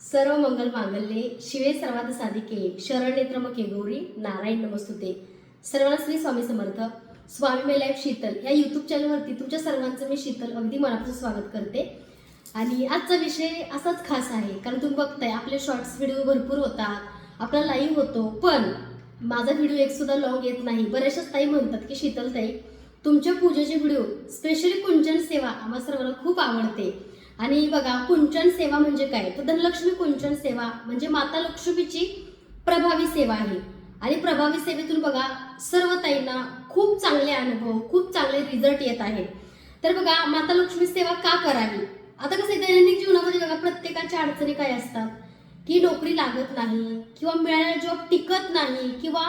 सर्व मंगल मांगल्ये शिवे सर्वात साधिके शरण नेत्रमके गौरी नारायण नमस्तुते. सर्वांना श्री स्वामी समर्थ. Swami my life Sheetal. या युट्यूब चॅनलवरती तुमच्या सर्वांचं मी शीतल अगदी मनापासून स्वागत करते. आणि आजचा विषय असाच खास आहे कारण तुम्ही बघताय आपले शॉर्ट्स व्हिडिओ भरपूर होतात आपला लाईव्ह होतो पण माझा व्हिडिओ एक सुद्धा लॉंग येत नाही. बऱ्याचशाच ताई म्हणतात की शीतल ताई तुमच्या पूजेचे व्हिडिओ स्पेशली कुंचन सेवा आम्हा सर्वांना खूप आवडते. आणि बघा कुंचन सेवा म्हणजे काय? तर धनलक्ष्मी कुंचन सेवा म्हणजे माता लक्ष्मीची प्रभावी सेवा आहे. आणि प्रभावी सेवेतून बघा सर्व ताईंना खूप चांगले अनुभव खूप चांगले रिझल्ट येत आहेत. तर बघा माता लक्ष्मी सेवा का करावी? आता कसं आहे, दैनंदिन जीवनामध्ये बघा प्रत्येकाच्या अडचणी काय असतात? की नोकरी लागत नाही किंवा मिळालेला जॉब टिकत नाही किंवा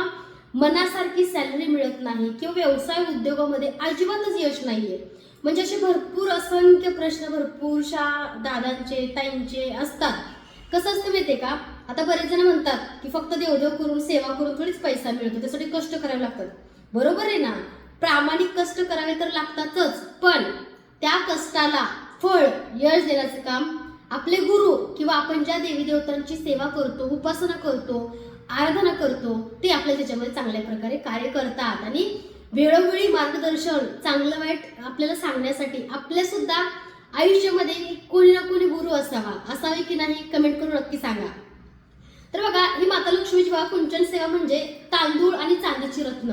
मनासारखी सॅलरी मिळत नाही किंवा व्यवसाय उद्योगामध्ये अजिबातच यश नाहीये. म्हणजे असे भरपूर असंख्य प्रश्न भरपूरशा दादांचे ताईंचे असतात. कसं असतं माहितीये का? आता बरेच जण म्हणतात की फक्त देवदेव करून सेवा करून थोडीच पैसा मिळतो त्यासाठी कष्ट करावे लागतात. बरोबर आहे ना? प्रामाणिक कष्ट करावे तर लागतातच पण त्या कष्टाला फळ यश देण्याचं काम आपले गुरु किंवा आपण ज्या देवी देवतांची सेवा करतो उपासना करतो आराधना करतो ते आपल्या त्याच्यामध्ये चांगल्या प्रकारे कार्य करतात. आणि वेळोवेळी मार्गदर्शन चांगलं वाईट आपल्याला सांगण्यासाठी आपल्या सुद्धा आयुष्यामध्ये कोणी ना कोणी गुरु असावा. असावे की नाही कमेंट करून नक्की सांगा. तर बघा ही माता लक्ष्मीची बघा कुंचन सेवा म्हणजे तांदूळ आणि चांदीची रत्न.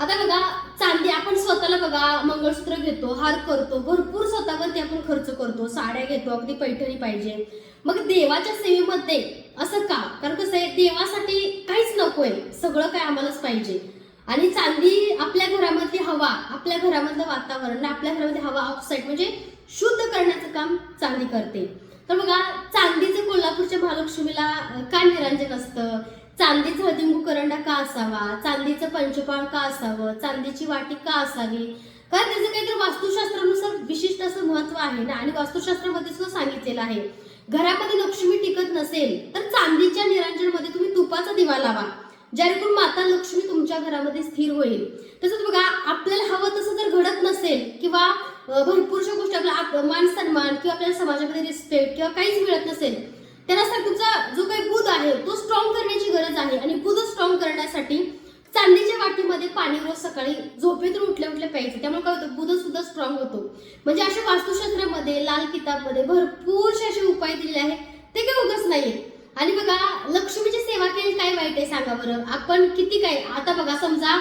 आता बघा चांदी आपण स्वतःला बघा मंगळसूत्र घेतो हार करतो भरपूर स्वतःवरती आपण खर्च करतो साड्या घेतो अगदी पैठणी पाहिजे. मग देवाच्या सेवेमध्ये असं का? कारण कसं आहे देवासाठी काहीच नकोय सगळं काय आम्हालाच पाहिजे. आणि चांदी आपल्या घरामधली हवा आपल्या घरामधलं वातावरण आपल्या घरामध्ये हवा ऑक्साईड म्हणजे शुद्ध करण्याचं काम चांदी करते. तर बघा चांदीचं कोल्हापूरच्या महालक्ष्मीला काय का निरांजन असतं? चांदीचा हळदिंबू करंडा का असावा? चांदीचं पंचपाळ का असावं? चांदीची वाटी का असावी? कारण त्याचं काहीतरी वास्तुशास्त्रानुसार विशिष्ट असं महत्त्व आहे ना? आणि वास्तुशास्त्रामध्ये सुद्धा सांगितलेलं आहे. घरामध्ये लक्ष्मी टिकत नसेल तर चांदीच्या निरांजनमध्ये तुम्ही तुपाचा दिवा लावा. जेणेकरून माता लक्ष्मी तुमच्या घरामध्ये स्थिर होईल. तसंच बघा आपल्याला हवं तसं जर घडत नसेल किंवा भरपूरशा गोष्टी आपला आप- मान सन्मान किंवा आपल्याला समाजामध्ये रिस्पेक्ट किंवा काहीच मिळत नसेल त्यानुसार तुमचा जो काही बुध आहे तो स्ट्रॉंग करण्याची गरज आहे. आणि बुध स्ट्रॉंग करण्यासाठी चांदीच्या वाटीमध्ये पाणी रोज सकाळी झोपेतून उठल्या उठल्या पाहिजे त्यामुळे काय होतं? बुध सुद्धा स्ट्रॉंग होतो. म्हणजे अशा वास्तुशास्त्रामध्ये लाल किताबमध्ये भरपूरसे असे उपाय दिलेले आहेत. ते काही उगाच नाहीये. आणि बघा लक्ष्मीची सेवा केली काय वाईट आहे सांगा बरं. आपण किती काय आता बघा समजा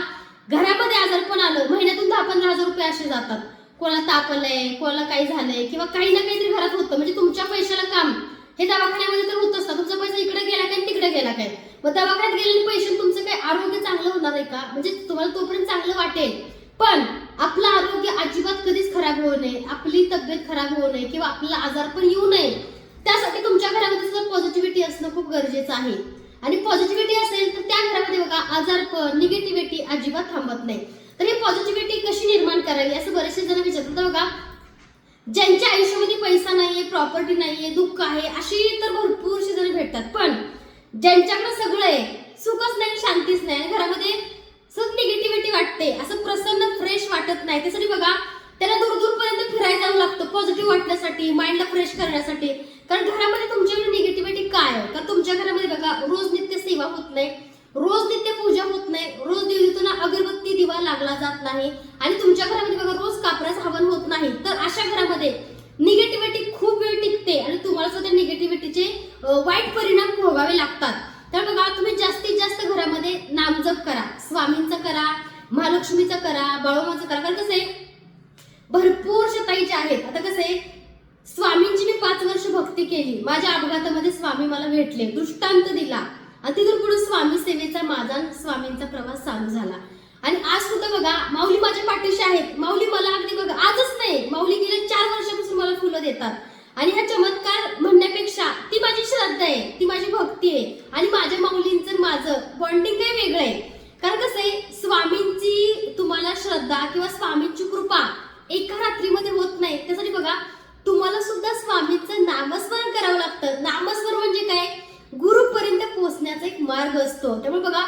घरामध्ये आजार पण आलं महिन्यातून दहा पंधरा हजार रुपये असे जातात. कोणाला ताप आलंय कोणाला काही झालंय किंवा काही ना काहीतरी घरात होतं म्हणजे तुमच्या पैशाला काम. हे दवाखान्यामध्ये तर होत असतं तुमचा पैसा इकडे गेला काय तिकडे गेला काय? मग दवाखान्यात गेलेले पैसे तुमचं काय आरोग्य चांगलं होणार आहे का? म्हणजे तुम्हाला तोपर्यंत चांगलं वाटेल. पण आपलं आरोग्य अजिबात कधीच खराब होऊ नये आपली तब्येत खराब होऊ नये किंवा आपल्याला आजारपण येऊ नये. त्यासाठी तुमच्या घरामध्ये सुद्धा पॉझिटिव्हिटी असणं खूप गरजेचं आहे. आणि पॉझिटिव्हिटी असेल तर त्या घरामध्ये बघा आजारपण निगेटिव्हिटी अजिबात थांबत नाही. तर ही पॉझिटिव्हिटी कशी निर्माण करावी असं बरेचसे जण विचारतात. बघा ज्यांच्या आयुष्यामध्ये पैसा नाहीये प्रॉपर्टी नाहीये दुःख आहे अशी तर भरपूरशी जण भेटतात. पण ज्यांच्याकडे सगळं आहे सुखच नाही शांतीच नाही घरामध्ये सतत निगेटिव्हिटी वाटते असं प्रसन्न फ्रेश वाटत नाही. त्यासाठी बघा त्याला दूर दूरपर्यंत फिरायला जावं लागतं पॉझिटिव्ह वाटण्यासाठी माइंडला फ्रेश करण्यासाठी. कारण घरामध्ये तुमच्याकडे निगेटिव्हिटी काय? आहे तर तुमच्या घरामध्ये बघा रोज नित्य सेवा होत नाही. रोज नित्य पूजा होत नाही. रोज देवीतून अगरबत्ती दिवा लागला जात नाही. आणि तुमच्या घरामध्ये बघा रोज कापराचं हवन होत नाही. तर अशा घरामध्ये निगेटिव्हिटी खूप वेळ टिकते आणि तुम्हाला सुद्धा निगेटिव्हिटीचे वाईट परिणाम भोगावे लागतात. तर बघा तुम्ही जास्तीत जास्त घरामध्ये नामजप करा. स्वामींचा करा महालक्ष्मीचा करा बाळोमाचा करा. कारण कसं आहे? भरपूर शताई जे आहेत. आता कसं आहे स्वामींची मी पाच वर्ष भक्ती केली. माझ्या अपघातामध्ये स्वामी मला भेटले. दृष्टांत दिला. आणि तिथून पुढे स्वामी सेवेचा माझा स्वामींचा प्रवास चालू झाला. आणि आज सुद्धा बघा माऊली माझ्या पाठीशी आहेत. माऊली मला अगदी बघा आजच नाही. माऊली गेल्या चार वर्षापासून मला फुलं देतात. आणि हा चमत्कार म्हणण्यापेक्षा ती माझी श्रद्धा आहे. ती माझी भक्ती आहे. आणि माझ्या माऊलींचं माझं बॉन्डिंग काही वेगळं आहे. कारण कसं आहे स्वामींची तुम्हाला श्रद्धा किंवा स्वामींची कृपा एका रात्रीमध्ये होत नाही. त्यासाठी बघा तुम्हाला सुद्धा करावं नामस्मरण म्हणजे काय? गुरुपर्यंत पोहोचण्याचा एक मार्ग असतो. त्यामुळे बघा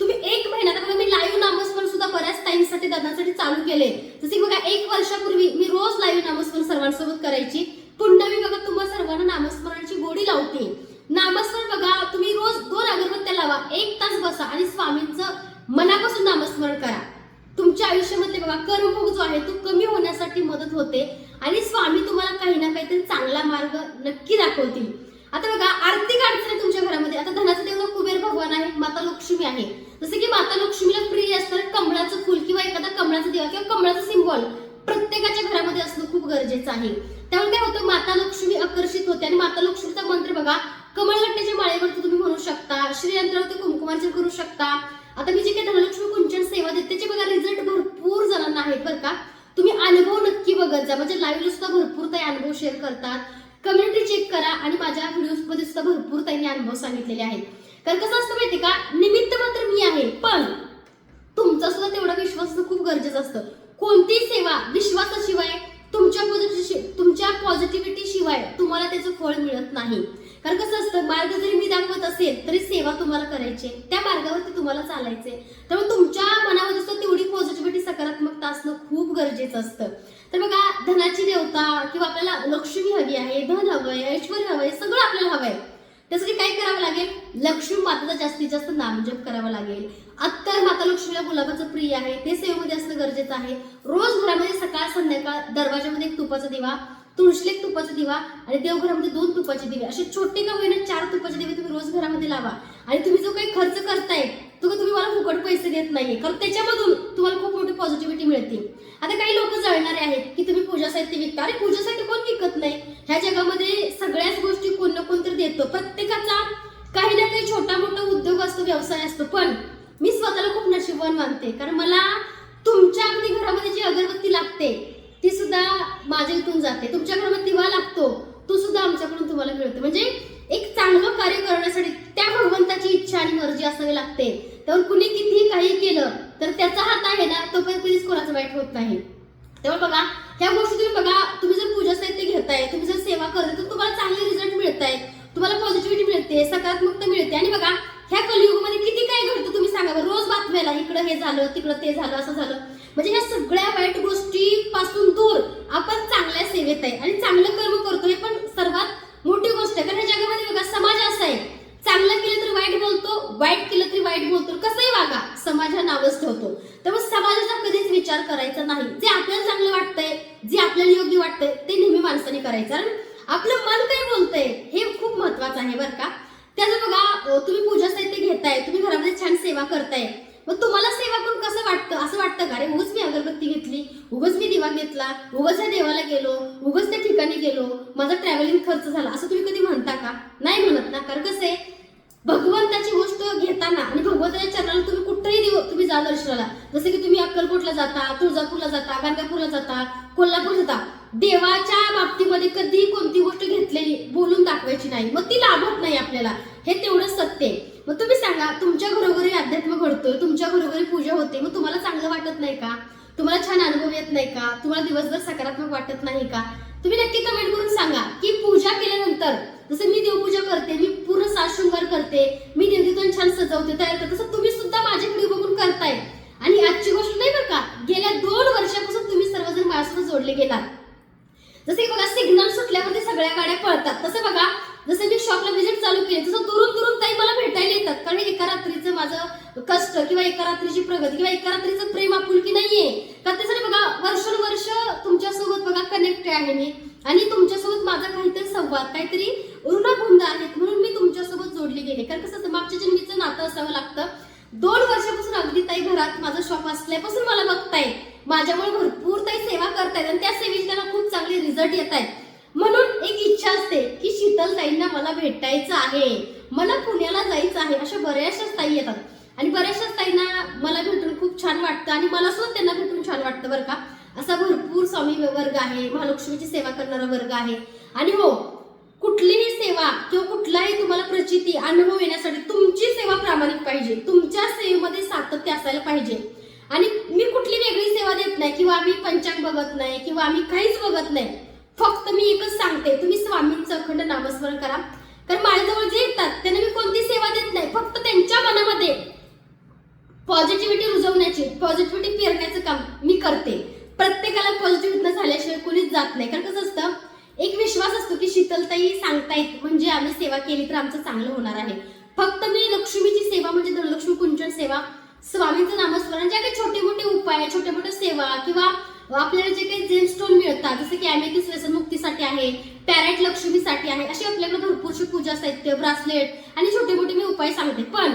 तुम्ही एक महिना आता बघा मी लाईव्ह नामस्मरण सुद्धा बऱ्याच टाइमसाठी दादांसाठी चालू केले जसे की बघा एक वर्षापूर्वी मी रोज लाईव्ह नामस्मरण सर्वांसोबत करायची. पुन्हा मी बघा तुम्हा सर्वांना नामस्मरणाची गोडी लावते. नामस्मरण बघा तुम्ही रोज दोन अगरबत्त्या लावा एक तास बसा आणि स्वामींचं मनापासून नामस्मरण करा. तुमच्या आयुष्यामध्ये बघा कर्मभोग जो आहे तो कमी होण्यासाठी मदत होते आणि स्वामी तुम्हाला काही ना काहीतरी चांगला मार्ग नक्की दाखवतील आता बघा आर्थिक अडचण आहे तुमच्या घरामध्ये आता धनाचा देव कुबेर भगवान आहे माता लक्ष्मी आहे जसं की माता लक्ष्मीला प्रिय असतं कमळाचं फुल किंवा एखादा कमळाचा देवा किंवा कमळाचं सिम्बॉल प्रत्येकाच्या घरामध्ये असणं खूप गरजेचं आहे. त्यामुळे काय होतं माता लक्ष्मी आकर्षित होते. आणि माता लक्ष्मीचा मंत्र बघा कमळगट्ट्याच्या माळेवरती तुम्ही म्हणू शकता श्रीयंत्रावरती कुंकुमार्चन करू शकता. आता मी जे काही धनलक्ष्मी कुंचन सेवा देते त्याचे बघा रिझल्ट भरपूर जणांना आहेत बरं का. तुम्ही अनुभव नक्की बघत जा. म्हणजे लाईव्ह सुद्धा भरपूर ताई अनुभव शेअर करतात. कम्युनिटी चेक करा आणि माझ्या व्हिडिओजमध्ये सुद्धा भरपूर त्यांनी अनुभव सांगितलेले आहेत. कारण कसं असतं माहिती का निमित्त मात्र मी आहे पण तुमचा सुद्धा तेवढा विश्वास खूप गरजेचं असतं. कोणतीही सेवा विश्वासाशिवाय तुमच्या पॉझिटिव्ह तुमच्या पॉझिटिव्हिटी शिवाय तुम्हाला त्याचं फळ मिळत नाही. कारण कसं असतं मार्ग जरी मी दाखवत असेल तरी सेवा तुम्हाला करायची. आहे. त्या मार्गावरती तुम्हाला चालायचे. त्यामुळे तुमच्या मनामध्ये सुद्धा तेवढी पॉझिटिव्हिटी सकारात्मकता असणं खूप गरजेचं असतं. तर बघा धनाची देवता किंवा आपल्याला लक्ष्मी हवी आहे धन हवंय ऐश्वर हवंय सगळं आपल्याला हवंय. त्यासाठी काय करावं लागेल? लक्ष्मी माताचा जास्तीत जास्त नामजप करावा लागेल. अत्तर माता लक्ष्मीला गुलाबाचं प्रिय आहे. ते सेवेमध्ये असणं गरजेचं आहे. रोज घरामध्ये सकाळ संध्याकाळ दरवाजामध्ये एक तुपाचा दिवा तुळशीला एक तुपाचा दिवा आणि देवघरामध्ये दोन तुपाचे दिवे. असे छोटे का होईना चार तुपाचे दिवे तुम्ही रोज घरामध्ये लावा. आणि तुम्ही जो काही खर्च करताय तो तुम्ही मला फुकट पैसे देत नाही कारण त्याच्यामधून तुम्हाला खूप मोठी पॉझिटिव्हिटी मिळते. आता काही लोक जळणारे आहेत की तुम्ही पूजा साहित्य विकता. अरे पूजा साहित्य कोण विकत नाही? ह्या जगामध्ये सगळ्याच गोष्टी कोण ना कोण तरी देतो. प्रत्येकाचा काही ना काही छोटा मोठा उद्योग असतो व्यवसाय असतो. पण मी स्वतःला खूप नशीबवान मानते. कारण मला तुमच्या अगदी घरामध्ये जी अगरबत्ती लागते ती सुद्धा माझ्या इथून जाते. तुमच्या घरामध्ये दिवा लागतो तो सुद्धा आमच्याकडून तुम्हाला मिळतो. म्हणजे एक चांगलं कार्य करण्यासाठी त्या भगवंताची इच्छा आणि मर्जी असावी लागते. त्यावर कुणी कितीही काही केलं तर त्याचा हात आहे ना तोपर्यंत कधीच कोणाचं वाईट होत नाही. तेव्हा बघा ह्या गोष्टी तुम्ही बघा तुम्ही जर पूजा साहित्य घेताय तुम्ही जर सेवा करताय तर तुम्हाला चांगले रिझल्ट मिळत आहेत तुम्हाला पॉझिटिव्हिटी मिळते सकारात्मकता मिळते. आणि बघा ह्या कलियुगमध्ये किती काय घडतं तुम्ही सांगा रोज बातम्याला इकडं हे झालं तिकडं ते झालं असं झालं. म्हणजे ह्या सगळ्या वाईट गोष्टी पासून दूर आपण चांगल्या सेवेत आहे. आणि चांगलं कर्म करतो हे पण सर्वात मोठी गोष्ट आहे कारण ह्या जगामध्ये बघा समाज असा आहे चांगलं केलं तर वाईट बोलतो वाईट केलं तरी वाईट बोलतो कसंही वागा समाज हा नावच ठेवतो त्यामुळे समाजाचा कधीच विचार करायचा नाही. जे आपल्याला चांगलं वाटतंय जे आपल्याला योग्य वाटतंय ते नेहमी माणसाने करायचं. कारण आपलं मन काय बोलतंय हे खूप महत्वाचं आहे बरं का. त्याचं बघा तुम्ही पूजा साहित्य घेताय तुम्ही घरामध्ये छान सेवा करताय. मग तुम्हाला सेवा करून कसं वाटतं? असं वाटतं का? रे उगच मी अगरबत्ती घेतली उगच मी दिवा घेतला उगच त्या देवाला गेलो उगच त्या ठिकाणी गेलो माझा ट्रॅव्हलिंग खर्च झाला असं तुम्ही कधी म्हणता का? नाही म्हणत ना. कारण कसं आहे भगवंताची गोष्ट घेताना आणि भगवंताच्या चरणाला तुम्ही कुठेही देऊ तुम्ही जा दर्शनाला जसं की तुम्ही अक्कलकोटला जाता तुळजापूरला जाता गाणगापूरला जाता कोल्हापूर जाता. देवाच्या बाबतीमध्ये कधी कोणती गोष्ट घेतलेली बोलून दाखवायची नाही. मग ती लाभत नाही आपल्याला. हे तेवढं सत्य आहे. मग तुम्ही सांगा तुमच्या घरोघरी अध्यात्म घडतोय तुमच्या घरोघरी पूजा होते मग तुम्हाला चांगलं वाटत नाही का? तुम्हाला छान अनुभव येत नाही का? तुम्हाला दिवसभर सकारात्मक वाटत नाही का? तुम्ही नक्की कमेंट करून सांगा की पूजा केल्यानंतर जसं मी देवपूजा करते मी पूर्ण साशृंगार करते मी देवदीतून छान सजवते तयार करते तसं तुम्ही सुद्धा माझे व्हिडिओ बघून करताय. आणि आजची गोष्ट नाही बरं का गेल्या दोन वर्षापासून तुम्ही सर्वजण माझ्यासोबत जोडले गेलात. जसे की बघा सिग्नल सुटल्यावरती सगळ्या गाड्या पळतात. तसं बघा जसं मी शॉपला व्हिजिट चालू केली तसं दुरून दुरून ताई मला भेटायला येतात. कारण एका रात्रीचं माझं कष्ट किंवा एका रात्रीची प्रगती किंवा एका रात्रीचं प्रेम आपुलकी नाहीये. का त्यासाठी बघा वर्षानुवर्ष तुमच्यासोबत बघा कनेक्ट आहे मी. आणि तुमच्यासोबत माझा काहीतरी संवाद काहीतरी ऋणबंध आहेत म्हणून मी तुमच्यासोबत जोडली गेले. कारण कसं मागच्या जन्मीचं नातं असावं लागतं. दोन वर्षापासून अगदी ताई घरात माझं शॉप असल्यापासून मला बघताय. माझ्यामुळे भरपूर ताई सेवा करतायत आणि त्या सेवेची त्यांना खूप चांगले रिझल्ट येत आहेत म्हणून एक इच्छा असते की शीतल ताईंना मला भेटायचं आहे. मला पुण्याला जायचं आहे. अशा बऱ्याचशाच ताई येतात. आणि बऱ्याचशाच ताईंना मला भेटून खूप छान वाटतं आणि मला सुद्धा त्यांना भेटून छान वाटतं बरं का. असा भरपूर स्वामी वर्ग आहे. महालक्ष्मीची सेवा करणारा वर्ग आहे. आणि हो कुठलीही सेवा किंवा कुठलाही तुम्हाला प्रचिती अनुभव येण्यासाठी तुमची सेवा प्रामाणिक पाहिजे. तुमच्या सेवेमध्ये सातत्य असायला पाहिजे. आणि मी कुठली वेगळी सेवा देत नाही किंवा आम्ही पंचांग बघत नाही किंवा आम्ही काहीच बघत नाही. फक्त मी एकच सांगते तुम्ही स्वामींचं अखंड नामस्मरण करा. कारण माझ्याजवळ जे येतात त्यांना मी कोणती सेवा देत नाही. फक्त त्यांच्या मनामध्ये पॉझिटिव्हिटी रुजवण्याची पॉझिटिव्हिटी पेरण्याचं काम मी करते. प्रत्येकाला पॉझिटिव्ह झाल्याशिवाय कोणीच जात नाही. कारण कसं असतं एक विश्वास असतो की शीतलताई सांगतायत म्हणजे आम्ही सेवा केली तर आमचं चांगलं होणार आहे. फक्त मी लक्ष्मीची सेवा म्हणजे धनलक्ष्मी कुंचन सेवा स्वामींचं नामस्मरण ज्या काही छोटे मोठे उपाय छोट्या मोठ्या सेवा किंवा आपल्याला जे काही जेम स्टोन मिळतात जसं की अमेथिस व्यसन मुक्तीसाठी आहे पॅरेट लक्ष्मीसाठी आहे अशी आपल्याकडे भरपूरशी पूजा साहित्य ब्रासलेट आणि छोटे मोठे मी उपाय सांगते. पण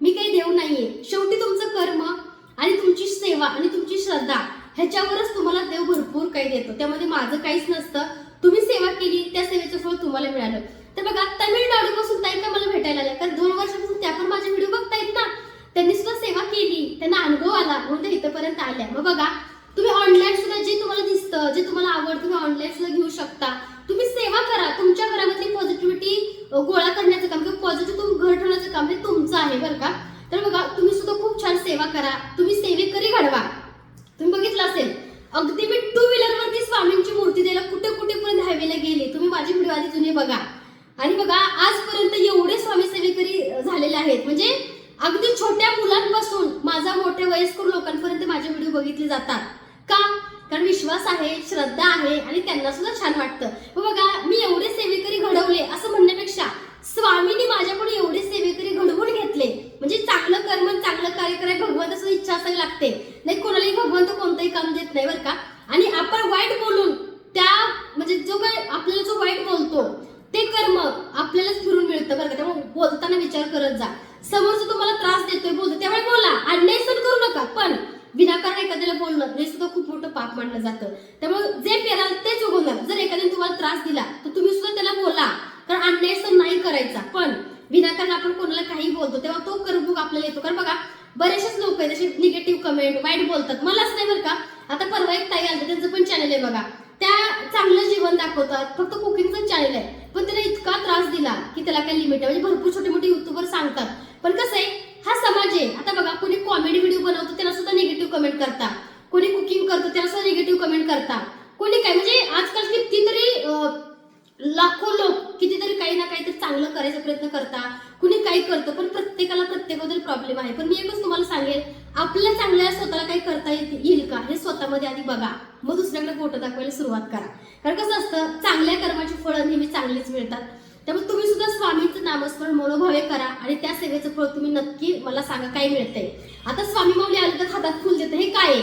मी काही देव नाहीये. शेवटी तुमचं कर्म आणि तुमची सेवा आणि तुमची श्रद्धा ह्याच्यावरच तुम्हाला देव भरपूर काही देतो. त्यामध्ये माझं काहीच नसतं. तुम्ही सेवा केली त्या सेवेचं फळ तुम्हाला मिळालं तर बघा तामिळनाडू पासून ताई का मला भेटायला आल्या कारण दोन वर्षापासून त्या पण माझे व्हिडिओ बघतायत ना त्यांनी सुद्धा सेवा केली त्यांना अनुभव आला म्हणून त्या इथपर्यंत आल्या मग बघा तुम्ही ऑनलाईन सुद्धा जे तुम्हाला दिसतं जे तुम्हाला आवडतं तुम्ही ऑनलाईन सुद्धा घेऊ शकता तुम्ही सेवा करा तुमच्या घरामधली पॉझिटिव्हिटी गोळा करण्याचं काम किंवा पॉझिटिव्ह तुम्ही घर ठेवण्याचं काम हे तुमचं आहे बरं का तर बघा तुम्ही सुद्धा खूप छान सेवा करा तुम्ही सेवेकरी घडवा तुम्ही बघितलं असेल अगदी मी टू व्हीलर वरती स्वामींची मूर्ती द्यायला कुठे कुठे पर्यंत हायवेला गेले तुम्ही माझे व्हिडिओ आधी जुने बघा आणि बघा आजपर्यंत एवढे स्वामी सेवेकरी झालेले आहेत. म्हणजे अगदी छोट्या मुलांपासून माझा मोठे वयस्कर लोकांपर्यंत माझे व्हिडिओ बघितले जातात. का? कारण विश्वास आहे श्रद्धा आहे आणि त्यांना सुद्धा छान वाटतं. बघा मी एवढे सेवेकरी घडवले असं म्हणण्यापेक्षा स्वामींनी माझ्याकडून एवढे सेवेकरी घडवून घेतले. म्हणजे चांगलं कर्म चांगलं कार्य करायला भगवंताची इच्छा असावी लागते. नाही कोणालाही भगवंत कोणतंही काम देत नाही बरं का? आणि आपण वाईट बोलून त्या म्हणजे जो काय आपल्याला जो वाईट बोलतो ते कर्म आपल्यालाच फिरून मिळतं बरं का त्यामुळे बोलताना विचार करत जा. समोर जो तुम्हाला त्रास देतोय बोलतो त्यामुळे बोला. अन्याय सण करू नका. पण विनाकारण एखाद्याला बोलणं हे सुद्धा खूप मोठं पाप मानलं जातं. त्यामुळे जे पेराल तेच उगवणार. जर एखाद्याने तुम्हाला त्रास दिला तर तुम्ही सुद्धा त्याला बोला. कारण अन्याय सण नाही करायचा. पण विनाकारण आपण कोणाला काही बोलतो तेव्हा तो करभूक आपल्याला येतो. कारण बघा बरेचसेच लोक आहेत जसे निगेटिव्ह कमेंट वाईट बोलतात. मलाच नाही बरं का. आता परवा एक ताई आलं त्यांचं पण चॅनल आहे बघा. त्या चांगलं जीवन दाखवतात. फक्त कुकिंगचं चॅनल आहे. पण त्याला इतका त्रास दिला. की त्याला काही लिमिट आहे? म्हणजे भरपूर छोटे मोठे युट्यूबर सांगतात. पण कसं आहे हा समाज आहे. आता बघा कोणी कॉमेडी व्हिडिओ बनवतो त्याला सुद्धा निगेटिव्ह कमेंट करतात कोणी कुकिंग करतो त्याला सुद्धा निगेटिव्ह कमेंट करता कोणी काय म्हणजे आजकाल कितीतरी अं, लाखो लोक कितीतरी काही ना काहीतरी चांगलं करायचा प्रयत्न करता कुणी काही करतं पण प्रत्येकाला प्रत्येकाबद्दल प्रॉब्लेम आहे पण मी एकच तुम्हाला सांगेल आपल्या चांगल्या स्वतःला काही करता येत- येईल का हे स्वतःमध्ये आधी बघा मग दुसऱ्याकडे फोटो दाखवायला सुरुवात करा कारण कसं असतं चांगल्या कर्माची फळं नेहमी चांगलीच मिळतात त्यामुळे तुम्ही सुद्धा स्वामींचं नामस्मरण मनोभावे करा आणि त्या सेवेचं फळ तुम्ही नक्की मला येते आता स्वामी माऊली आलं तर हातात फुल देतं. हे काय आहे?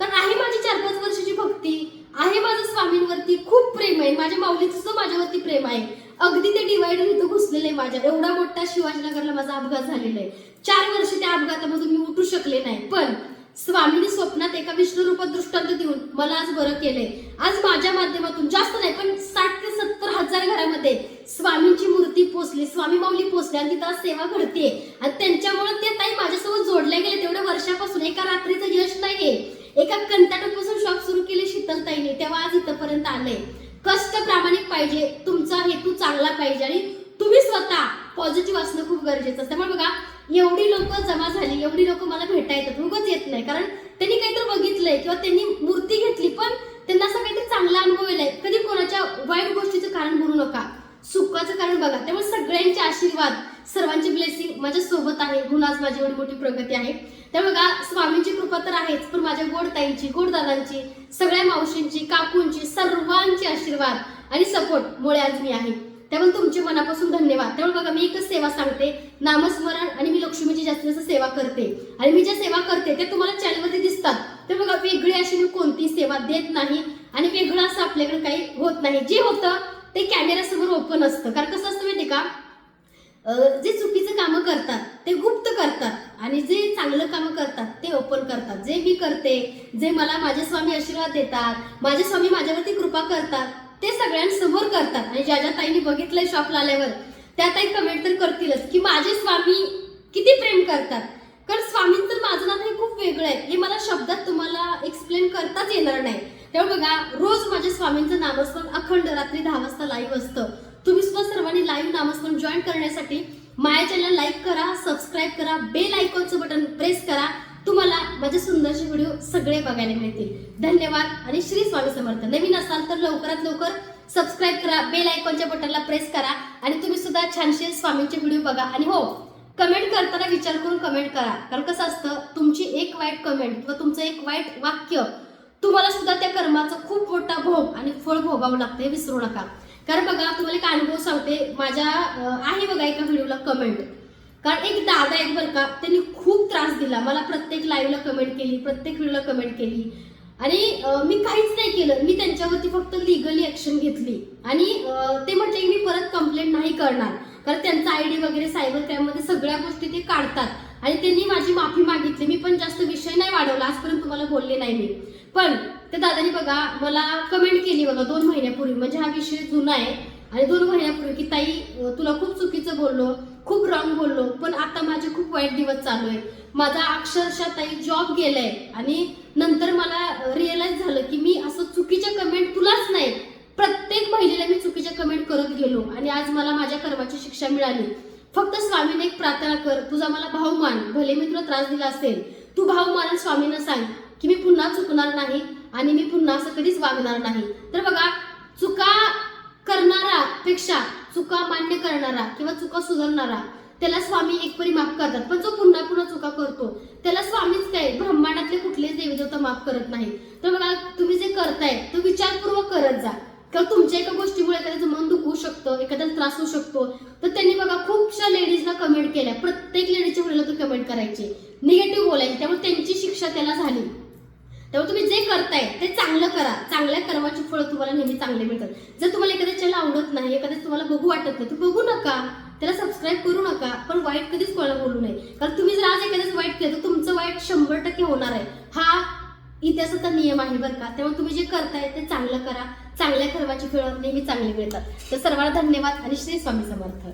कारण आहे माझी चार पाच वर्षाची भक्ती. आहे माझं स्वामींवरती खूप प्रेम आहे. माझ्या माऊलीचं सुद्धा माझ्यावरती प्रेम आहे. अगदी ते डिवायडर इथं घुसलेलं आहे माझ्या. एवढा मोठा शिवाजीनगरला माझा अपघात झालेला आहे. चार वर्ष त्या अपघातामधून मी उठू शकले नाही. पण स्वामींनी स्वप्नात एका विष्णू रूपात दृष्टांत देऊन मला आज बरं केलंय. आज माझ्या माध्यमातून जास्त नाही पण साठ ते सत्तर हजार घरामध्ये स्वामींची मूर्ती पोचली स्वामी माऊली पोचली आणि तिथं सेवा घडते आणि त्यांच्यामुळे ते ताई माझ्यासोबत जोडल्या गेले तेवढ्या वर्षापासून एका रात्रीचं यश नाहीये. एका कंटाटापासून शॉप सुरू केले शीतलताईने तेव्हा आज इथंपर्यंत आलंय. कष्ट प्रामाणिक पाहिजे तुमचा हेतू चांगला पाहिजे आणि तुम्ही स्वतः पॉझिटिव्ह असणं खूप गरजेचं असतं. त्यामुळे बघा एवढी लोक जमा झाली एवढी लोक मला भेटा येतात उगच येत नाही. कारण त्यांनी काहीतरी बघितलंय किंवा त्यांनी मूर्ती घेतली पण त्यांना असं काहीतरी चांगला अनुभव येलाय कधी कोणाच्या वाईट गोष्टीचं कारण बोलू नका. सुखाचं कारण बघा. त्यामुळे सगळ्यांचे आशीर्वाद सर्वांची ब्लेसिंग माझ्या सोबत आहे. म्हणून आज माझी एवढी मोठी प्रगती आहे. त्यामुळे बघा स्वामींची कृपा तर आहेच पण माझ्या गोड ताईंची गोड दादांची सगळ्या मावशींची काकूंची सर्वांची आशीर्वाद आणि सपोर्ट मुळे आज मी आहे. त्यामुळे तुमचे मनापासून धन्यवाद. त्यामुळे बघा मी एकच सेवा सांगते नामस्मरण आणि मी लक्ष्मीची जास्तीत जास्त सेवा करते. आणि मी ज्या सेवा करते त्या तुम्हाला चॅनलमध्ये दिसतात. तर बघा वेगळी अशी मी कोणती सेवा देत नाही आणि वेगळं असं आपल्याकडे काही होत नाही. जे होतं ते कॅमेऱ्यासमोर ओपन असतं. कारण कसं असतं माहिती का? जे चुकीचं कामं करतात ते गुप्त करतात. आणि जे चांगलं कामं करतात ते ओपन करतात. जे मी करते जे मला माझे स्वामी आशीर्वाद देतात माझे स्वामी माझ्यावरती कृपा करतात ते सगळ्यांसमोर करतात. आणि ज्या ज्या ताईंनी बघितलंय शॉपला आल्यावर त्या ताई कमेंट तर करतीलच की माझे स्वामी किती प्रेम करतात. कारण स्वामींचं माझं नातं हे खूप वेगळं आहे. हे मला शब्दात तुम्हाला एक्सप्लेन करताच येणार नाही. त्यामुळे बघा रोज माझ्या स्वामींचं नामस्मरण अखंड रात्री दहा वाजता लाईव्ह असतं. तुम्ही सुद्धा सर्वांनी लाईव्ह नामस्मरण जॉईन करण्यासाठी माझ्या चॅनल लाईक करा सबस्क्राईब करा बेल आयकॉनचं बटन प्रेस करा. तुम्हाला माझे सुंदरसे व्हिडिओ सगळे बघायला मिळतील. धन्यवाद आणि श्री स्वामी समर्थ. नवीन असाल तर लवकरात लवकर सबस्क्राईब करा बेल आयकॉनच्या बटनला प्रेस करा आणि तुम्ही सुद्धा छानशे स्वामींचे व्हिडिओ बघा. आणि हो कमेंट करताना विचार करून कमेंट करा. कारण कसं असतं तुमची एक वाईट कमेंट किंवा तुमचं एक वाईट वाक्य तुम्हाला सुद्धा त्या कर्माचा खूप मोठा भोग आणि फळ भोगावं लागतं हे विसरू नका. कारण बघा तुम्हाला एक अनुभव सांगते. माझ्या आहे बघा एका व्हिडिओला कमेंट कारण एक दादा एक बरं का त्यांनी खूप त्रास दिला. मला प्रत्येक लाईव्हला कमेंट केली प्रत्येक व्हिडिओला कमेंट केली. आणि मी काहीच नाही केलं. मी त्यांच्यावरती फक्त लिगली ऍक्शन घेतली. आणि ते म्हटले की मी परत कंप्लेंट नाही करणार. कारण त्यांचा आय डी वगैरे सायबर क्राईममध्ये सगळ्या गोष्टी ते काढतात. आणि त्यांनी माझी माफी मागितली. मी पण जास्त विषय नाही वाढवला. आजपर्यंत तुम्हाला बोलले नाही मी. पण त्या दादानी बघा मला कमेंट केली बघा दोन महिन्यापूर्वी. म्हणजे हा विषय जुना आहे. आणि दोन महिन्यापूर्वी की ताई तुला खूप चुकीचं बोललो. खूप रॉंग बोललो पण आता माझे खूप वाईट दिवस चालू आहे माझा अक्षरशः ताई जॉब गेलाय आणि नंतर मला रिअलाइज झालं की मी असं चुकीच्या कमेंट तुलाच नाही प्रत्येक महिलेला मी चुकीच्या कमेंट करत गेलो आणि आज मला माझ्या कर्माची शिक्षा मिळाली. फक्त स्वामीने एक प्रार्थना कर तुझा मला भाऊ मान भले मी तुला त्रास दिला असेल. तू भाऊ मान स्वामीनं सांग की मी पुन्हा चुकणार नाही आणि मी पुन्हा असं कधीच वागणार नाही. तर बघा चुका करणारा पेक्षा चुका मान्य करणारा किंवा चुका सुधारणारा त्याला स्वामी एक परी माफ करतात. पण जो पुन्हा पुन्हा चुका करतो त्याला स्वामीच काय? ब्रह्मांडातले कुठलेच देवदेवता माफ करत नाही तर बघा तुम्ही जे करताय तो विचारपूर्वक करत जा. किंवा तुमच्या एका गोष्टीमुळे एखाद्याचं मन दुखू शकतं एखाद्याला त्रास होऊ शकतो तर त्यांनी बघा खूपशा लेडीजला कमेंट केल्या. प्रत्येक लेडीजच्या मुलीला तो कमेंट करायचे. निगेटिव्ह बोलायचे. त्यामुळे त्यांची शिक्षा त्याला झाली. तेव्हा तुम्ही जे करताय ते चांगलं करा. चांगल्या कर्माची फळं तुम्हाला नेहमी चांगले मिळतात. जर तुम्हाला एखाद्या चॅनल आवडत नाही एखाद्या तुम्हाला बघू वाटत नाही तर बघू नका. त्याला सबस्क्राईब करू नका. पण वाईट कधीच कोणाला बोलू नये. कारण तुम्ही जर आज एखाद्याच वाईट केलं तर तुमचं वाईट शंभर टक्के होणार आहे. हा इतिहासाचा नियम आहे बरं का. त्यामुळे तुम्ही जे करताय ते चांगलं करा. चांगल्या कर्माची फळं नेहमी चांगली मिळतात. तर सर्वांना धन्यवाद आणि श्री स्वामी समर्थ.